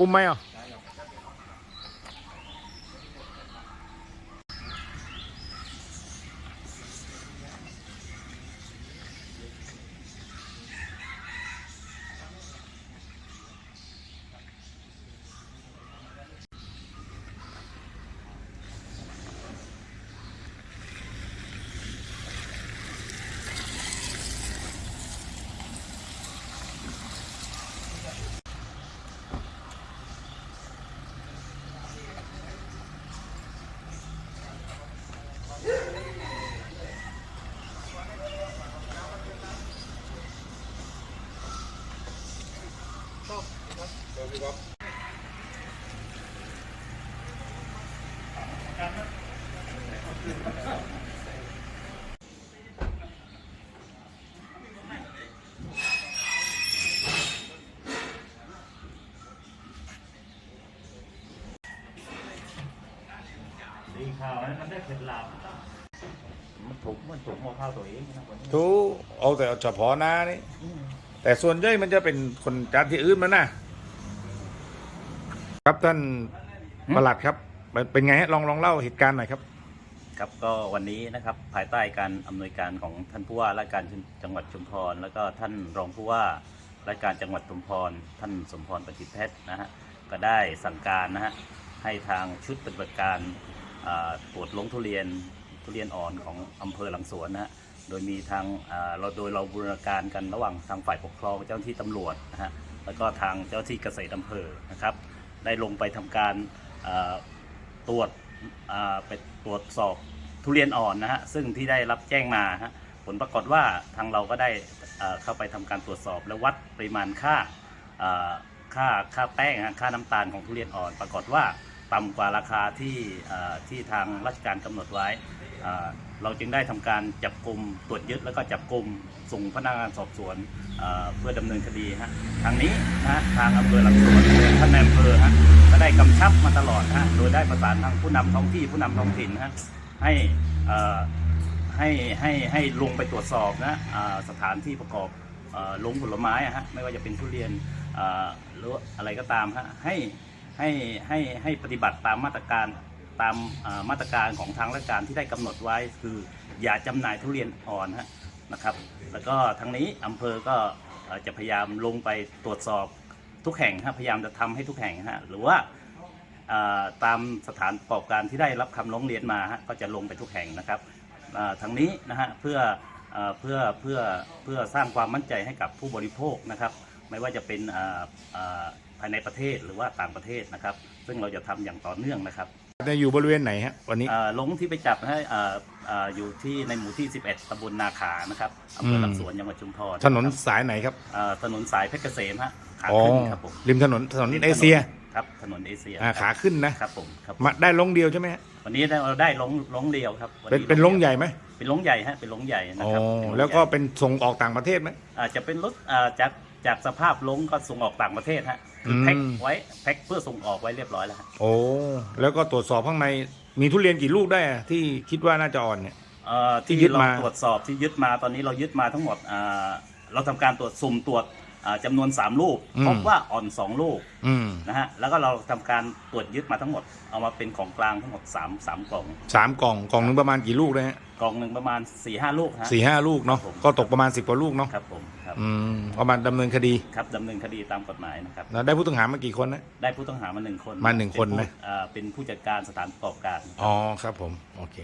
อุ้ มไหมอะดีข่าวนั้นมันได้เคล็ดลับมันถูกมันถูกมอข้าวตัวเองนะคนนี้ทูเอาแต่เฉพาะหน้านี่ แต่ส่วนใหญ่มันจะเป็นคนจากที่อื่นมานะ ครับท่านประหลัดครับเป็นเป็นไงฮะลองลองเล่าเหตุการณ์หน่อยครับ ครับก็วันนี้นะครับภายใต้การอำนวยการของท่านผู้ว่าราชการจังหวัดชุมพร แล้วก็ท่านรองผู้ว่าราชการจังหวัดชุมพร ท่านสมพรปฏิเพชรนะฮะก็ได้สั่งการนะฮะให้ทางชุดปฏิบัติการอ่าตรวจลงทุเรียนทุเรียนอ่อนของอำเภอหลังสวนนะฮะโดยมีทางอ่าเราโดยเราบูรณาการกันระหว่างทางฝ่ายปกครองเจ้าหน้าที่ตำรวจนะฮะแล้วก็ทางเจ้าหน้าที่เกษตรอำเภอนะครับ ได้ลงไปทำการตรวจไปตรวจสอบทุเรียนอ่อนนะฮะซึ่งที่ได้รับแจ้งมาฮะผลปรากฏว่าทางเราก็ได้เข้าไปทำการตรวจสอบและวัดปริมาณค่าค่าค่าแป้งค่าน้ำตาลของทุเรียนอ่อน ปรากฏว่าต่ำกว่าราคาที่ที่ทางราชการกำหนดไว้ เราจึงได้ทำการจับกลุ่มตรวจยึดแล้วก็จับกลุ่มส่งพนักงานสอบสวนเพื่อดำเนินคดีฮะทางนี้นะทางอำเภอหลังสวนท่านนายอำเภอฮะก็ได้กำชับมาตลอดฮะโดยได้ประสานทางผู้นำท้องที่ผู้นำท้องถิ่นฮะให้ให้ให้ให้ลงไปตรวจสอบนะสถานที่ประกอบลงผลไม้อะฮะไม่ว่าจะเป็นทุเรียนหรืออะไรก็ตามฮะให้ให้ให้ให้ปฏิบัติตามมาตรการ ตามมาตรการของทางราชการที่ได้กำหนดไว้ คืออย่าจำหน่ายทุเรียนอ่อนนะครับ แล้วก็ทางนี้อำเภอก็จะพยายามลงไปตรวจสอบทุกแห่งฮะพยายามจะทำให้ทุกแห่งฮะหรือว่าตามสถานประกอบการที่ได้รับคำร้องเรียนมาฮะก็จะลงไปทุกแห่งนะครับทางนี้นะฮะเพื่อเพื่อเพื่อเพื่อสร้างความมั่นใจให้กับผู้บริโภคนะครับไม่ว่าจะเป็นภายในประเทศหรือว่าต่างประเทศนะครับ ซึ่งเราจะทำอย่างต่อเนื่องนะครับ จะอยู่บริเวณไหนฮะวันนี้อ่าลงที่ไปจับนะฮะอ่าอ่าอยู่ที่ในหมู่ที่ 11ตำบลนาขานะครับอำเภอหลังสวนจังหวัดชุมพรถนนสายไหนครับอ่าถนนสายเพชรเกษมฮะขาอ๋อขึ้นครับผมริมถนนถนนเอเชียครับถนนเอเชียอ่าขาขึ้นนะ ครับผมครับมาได้ลงเดียวใช่ไหมฮะวันนี้ได้เราได้ลงลงเดียวครับวัเป็นเป็นลงใหญ่ไหมเป็นลงใหญ่ฮะเป็นลงใหญ่นะอ๋อครับเป็นงแล้วก็ใหญ่เป็นส่งออกต่างประเทศไหมอาจจะเป็นรถอ่าจากจากสภาพลงก็ส่งออกต่างประเทศฮะ คือแพ็คอืม ไว้แพ็คเพื่อส่งออกไว้เรียบร้อยแล้วฮะโอ้แล้วก็ตรวจสอบข้างในมีทุเรียนกี่ลูกได้อะที่คิดว่าน่าจะอ่อนเนี่ย เอ่อที่ที่ยึดเรามา ตรวจสอบที่ยึดมาตอนนี้เรายึดมาทั้งหมดอ่าเราทำการตรวจสุ่มตรวจ อ่าจำนวน 3 ลูกพบว่าอ่อน 2 ลูกอืมนะฮะแล้วก็เราทำการตรวจยึดมาทั้งหมด เอามาเป็นของกลางทั้งหมด3 3กล่องสามกล่องกล่องหนึงประมาณกี่ลูกนะฮะกล่องหนึ่งประมาณ4ี่ห้าลูกฮะ สี่ห้าลูกเนาะครับผม ก็ตกประมาณสิบกว่าลูกเนาะครับผมครับอืมประมาณดำเนินคดีครับดำเนินคดีตามกฎหมายนะครับ แล้วได้ผู้ต้องหามากี่คนนะ ได้ผู้ต้องหามาหนึ่งคนมาหนึ่งคนเป็ผู้นะอ่าเป็นผู้จัดการสถานประกอบการ อ๋อครับผมโอเค